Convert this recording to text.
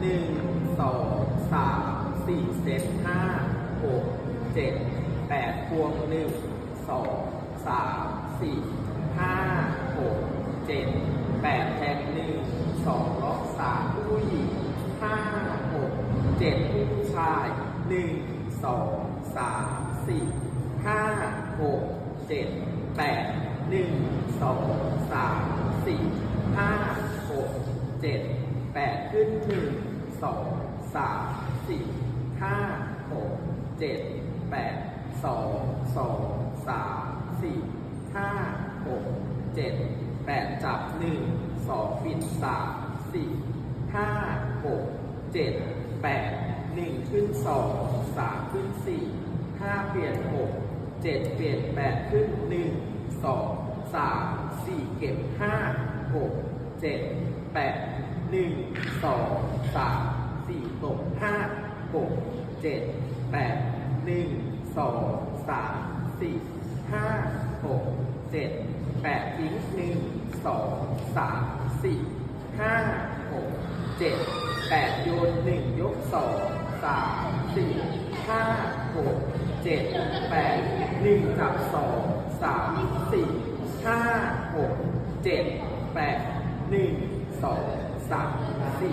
หนึ่งสองสามสี่เซตห้าหกเจ็ดแปดพวงหนึ่งสองสามสี่ห้าหกเจ็ดแปดแทงหนึ่งสองล็อกสามผู้หญิงห้าหกเจ็ดผู้ชายหนึ่งสองสามสี่ห้าหกเจ็ดแปดหนึ่งสองสามสี่ห้าหกเจ็ด แปดขึ้นหนึ่งสองสามสี่ห้าหกเจ็ดแปดสองสองสามสี่ห้าหกเจ็ดแปดจับหนึ่งสองปิดสามสี่ห้าหกเจ็ดแปดหนึ่งขึ้นสองสามขึ้นสี่ห้าเปลี่ยนหกเจ็ดเปลี่ยนแปดขึ้นหนึ่งสองสามสี่เก็บห้าหกเจ็ดแปด หนึ่งสองสามสี่ตกห้าหกเจ็ดแปดหนึ่งสองสามสี่ห้าหกเจ็ดแปดทิ้งหนึ่งสองสามสี่ห้าหกเจ็ดแปดโยนหนึ่งยกสองสามสี่ห้าหกเจ็ดแปดหนึ่งจับสองสามสี่ห้าหกเจ็ดแปดหนึ่งสอง สามสี